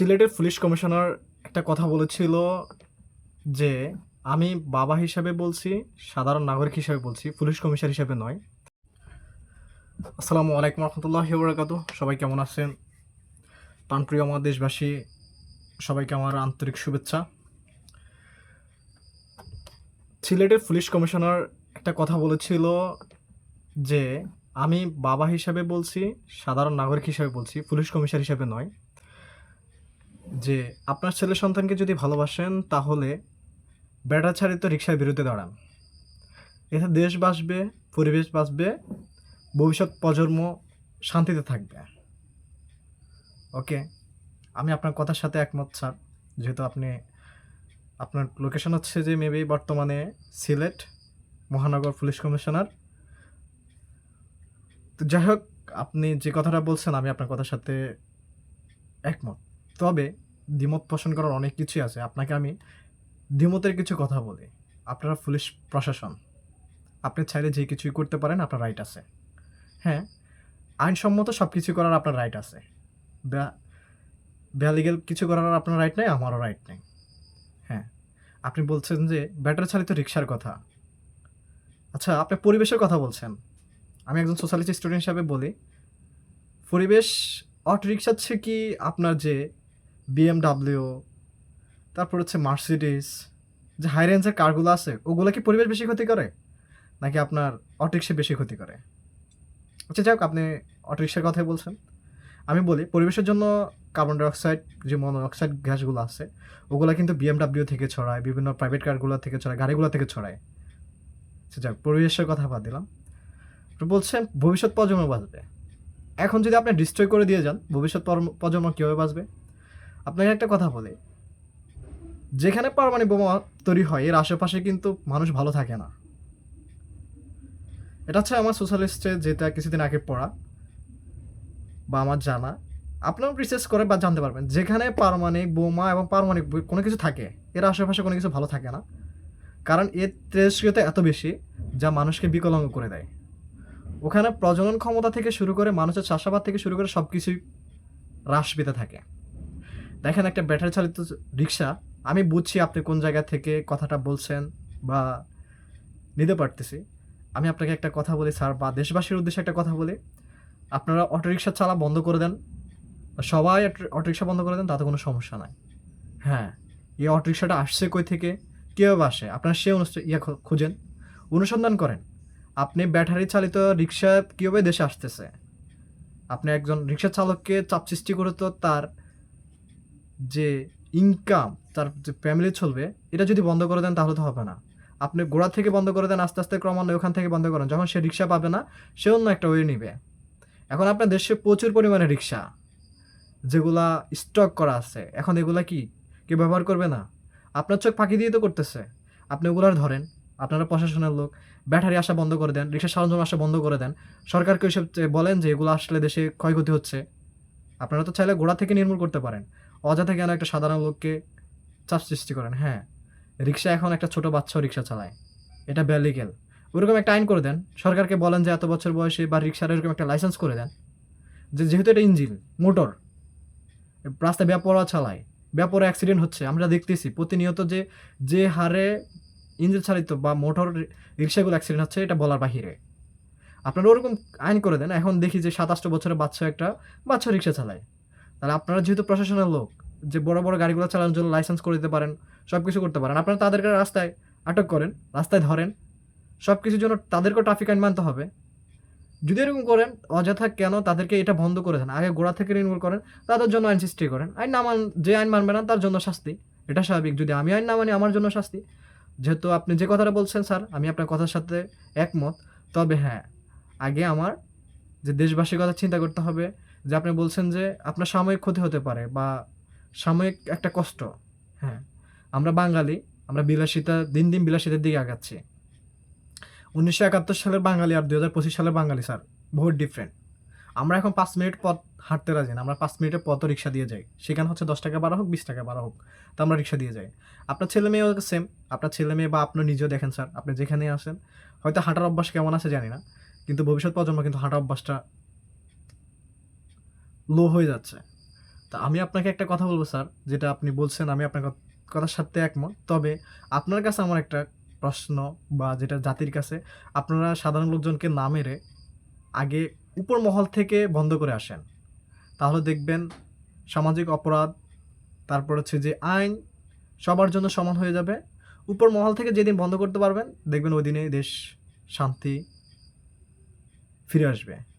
সিলেটের police commissioner একটা কথা বলেছিল যে, আমি বাবা হিসাবে বলছি, সাধারণ নাগরিক হিসাবে বলছি, পুলিশ কমিশনার হিসাবে নয়। আসসালামু আলাইকুম রহমতুল্লাহ বরাকাতু সবাই কেমন আছেন? প্রাণপ্রিয় আমার দেশবাসী, সবাইকে আমার আন্তরিক শুভেচ্ছা। সিলেটের পুলিশ কমিশনার একটা কথা বলেছিল যে, আমি বাবা হিসাবে বলছি, সাধারণ নাগরিক হিসাবে বলছি, পুলিশ কমিশনার হিসাবে নয়। যে আপনার ছেলে সন্তানকে যদি ভালোবাসেন, তাহলে বেড়া ছাড়িত রিক্সার বিরুদ্ধে দাঁড়ান। এতে দেশ বাঁচবে, পরিবেশ বাঁচবে, ভবিষ্যৎ প্রজন্ম শান্তিতে থাকবে। ওকে? আমি আপনার কথার সাথে একমত, স্যার। যেহেতু আপনি, আপনার লোকেশন হচ্ছে যে মেবি বর্তমানে সিলেট, মহানগর পুলিশ কমিশনার। তো যাই হোক, আপনি যে কথাটা বলছেন, আমি আপনার কথার সাথে একমত। তবে দ্বিমত পোষণ করার অনেক কিছুই আছে। আপনাকে আমি দ্বিমতের কিছু কথা বলি। আপনারা পুলিশ প্রশাসন, আপনি চাইলে যে কিছুই করতে পারেন আপনার রাইট আছে। হ্যাঁ আইনসম্মত সব কিছু করার আপনার রাইট আছে। বেয়ালিগেল কিছু করার আপনার রাইট নেই, আমারও রাইট নেই। হ্যাঁ আপনি বলছেন যে ব্যাটারি চালিত রিক্সার কথা। আচ্ছা আপনি পরিবেশের কথা বলছেন। আমি একজন সোশ্যালিস্ট স্টুডেন্ট হিসাবে বলি, পরিবেশ অটো রিক্সা হচ্ছে কি আপনার যে বিএমডাব্লিউ তারপর হচ্ছে মার্সিডিস যে হাই রেঞ্জের কারগুলো আছে, ওগুলো কি পরিবেশ বেশি ক্ষতি করে? নাকি আপনার অটোরিক্সা বেশি ক্ষতি করে? আচ্ছা যাই হোক, আপনি অটোরিক্সার কথাই বলছেন। আমি বলি, পরিবেশের জন্য কার্বন ডাইঅক্সাইড যে মনোঅক্সাইড গ্যাসগুলো আছে, ওগুলো কিন্তু বিএমডাব্লিউ থেকে ছড়ায়, বিভিন্ন প্রাইভেট কারগুলো থেকে ছড়ায়, গাড়িগুলো থেকে ছড়ায়। আচ্ছা যাক পরিবেশের কথা বাদ দিলাম। আপনি বলছেন, ভবিষ্যৎ প্রজন্ম বাঁচবে। এখন যদি আপনি ডিস্ট্রয় করে দিয়ে যান, ভবিষ্যৎ প্রজন্ম কীভাবে বাঁচবে? আপনাকে একটা কথা বলে। যেখানে পারমাণবিক বোমা তৈরি হয়, এর আশেপাশে কিন্তু মানুষ ভালো থাকে না। এটা হচ্ছে আমার সোশ্যালিস্টে যেটা কিছুদিন আগে পড়া বা আমার জানা। আপনার রিসার্চ করে বা জানতে পারবেন, যেখানে পারমাণবিক বোমা এবং পারমাণবিক কোনো কিছু থাকে, এর আশেপাশে কোনো কিছু ভালো থাকে না। কারণ এর তেজস্ক্রিয়তা এত বেশি যা মানুষকে বিকলাঙ্গ করে দেয়। ওখানে প্রজনন ক্ষমতা থেকে শুরু করে মানুষের চাষাবাদ থেকে শুরু করে সব কিছুই হ্রাস পেতে থাকে। দেখেন একটা ব্যাটারি চালিত রিক্সা, আমি বুঝছি আপনি কোন জায়গা থেকে কথাটা বলছেন বা নিতে পারতেছি। আমি আপনাকে একটা কথা বলি স্যার, বা দেশবাসীর উদ্দেশ্যে একটা কথা বলি। আপনারা অটোরিকশা চালা বন্ধ করে দেন। সবাই অটোরিকশা বন্ধ করে দেন, তাতে কোনো সমস্যা নাই। হ্যাঁ এই অটোরিকশাটা আসছে কই থেকে? কীভাবে আসে? আপনারা সে অনুষ্ঠান ইয়ে খুঁজেন। অনুসন্ধান করেন, আপনি ব্যাটারি চালিত রিক্সা কীভাবে দেশে আসতেছে? আপনি একজন রিক্সা চালককে চাপ সৃষ্টি করে তো তার যে ইনকাম তার যে ফ্যামিলি চলবে, এটা যদি বন্ধ করে দেন তাহলে তো হবে না। আপনি গোড়া থেকে বন্ধ করে দেন, আস্তে আস্তে ক্রমান্বয়ে ওখান থেকে বন্ধ করেন। যখন সে রিক্সা পাবে না, সে অন্য একটা ওয়ে নিবে। এখন আপনার দেশে প্রচুর পরিমাণে রিক্সা, যেগুলা স্টক করা আছে। এখন এগুলা কি? কেউ ব্যবহার করবে না? আপনার চোখ ফাঁকি দিয়ে তো করতেছে। আপনি ওগুলার ধরেন, আপনারা প্রশাসনের লোক, ব্যাটারি আসা বন্ধ করে দেন রিক্সা সরঞ্জাম আসা বন্ধ করে দেন। সরকারকে ওইসব বলেন যে এগুলো আসলে দেশে ক্ষয়ক্ষতি হচ্ছে, আপনারা তো চাইলে গোড়া থেকে নির্মূল করতে পারেন। অযথা কেন একটা সাধারণ লোককে চাপ সৃষ্টি করেন? হ্যাঁ রিক্সা এখন একটা ছোট বাচ্চাও রিক্সা চালায়। এটা ব্যালিগেল। ওরকম একটা আইন করে দেন। সরকারকে বলেন যে এত বছর বয়সে বা রিক্সার এরকম একটা লাইসেন্স করে দেন। যে যেহেতু এটা ইঞ্জিন, মোটর, রাস্তায় ব্যাপরা চালায়, ব্যাপরা অ্যাক্সিডেন্ট হচ্ছে। আমরা দেখতেছি প্রতিনিয়ত যে যে হারে ইঞ্জিন চালিত বা মোটর রিক্সাগুলো অ্যাক্সিডেন্ট হচ্ছে, এটা বলার বাহিরে। আপনারা ওরকম আইন করে দেন। এখন দেখি যে সাতাশটা বছরের বাচ্চা একটা বাচ্চা রিক্সা চালায়। তাহলে আপনারা যেহেতু প্রশাসনের লোক, যে বড় বড় গাড়িগুলো চালানোর জন্য লাইসেন্স করে দিতে পারেন সব কিছু করতে পারেন, আপনারা তাদেরকে রাস্তায় আটক করেন, রাস্তায় ধরেন সব কিছুর জন্য তাদেরকেও ট্রাফিক আইন মানতে হবে। যদি এরকম করেন, অযথা কেন তাদেরকে এটা বন্ধ করে দেন? আগে গোড়া থেকে রিনিউল করেন, তাদের জন্য আইন সৃষ্টি করেন। আইন না মান, যে আইন মানবে না, তার জন্য শাস্তি, এটা স্বাভাবিক। যদি আমি আইন না মানি, আমার জন্য শাস্তি। যেহেতু আপনি যে কথাটা বলছেন, স্যার, আমি আপনার কথার সাথে একমত। তবে হ্যাঁ আগে আমার যে দেশবাসীর কথা চিন্তা করতে হবে যে আপনি বলছেন যে আপনার সাময়িক ক্ষতি হতে পারে বা সাময়িক একটা কষ্ট। হ্যাঁ আমরা বাঙালি, আমরা বিলাসিতা, দিন দিন বিলাসিতার দিকে আগাচ্ছি। উনিশশো একাত্তর সালের বাঙালি আর দুই হাজার পঁচিশ সালের বাঙালি, স্যার, বহুত ডিফারেন্ট আমরা এখন পাঁচ মিনিট পথ হাঁটতে রাজি না, আমরা পাঁচ মিনিটের পথও রিক্সা দিয়ে যাই। সেখানে হচ্ছে দশ টাকা বাড়া হোক, বিশ টাকা বাড়া হোক, তো আমরা রিক্সা দিয়ে যাই। আপনার ছেলে মেয়েও সেম আপনার ছেলে মেয়ে বা আপনি নিজেও দেখেন, স্যার, আপনি যেখানে আসেন, হয়তো হাঁটার অভ্যাস কেমন আছে জানি না, কিন্তু ভবিষ্যৎ প্রজন্ম কিন্তু হাঁটার অভ্যাসটা লো হয়ে যাচ্ছে। তা আমি আপনাকে একটা কথা বলব, স্যার, যেটা আপনি বলছেন, আমি আপনার কথার সাথে একমত। তবে আপনার কাছে আমার একটা প্রশ্ন বা যেটা জাতির কাছে, আপনারা সাধারণ লোকজনকে না মেরে আগে উপর মহল থেকে বন্ধ করে আসেন। তাহলে দেখবেন সামাজিক অপরাধ, তারপর হচ্ছে যে আইন, সবার জন্য সমান হয়ে যাবে। উপর মহল থেকে যেদিন বন্ধ করতে পারবেন, দেখবেন ওই দিনে দেশ শান্তি ফিরে আসবে।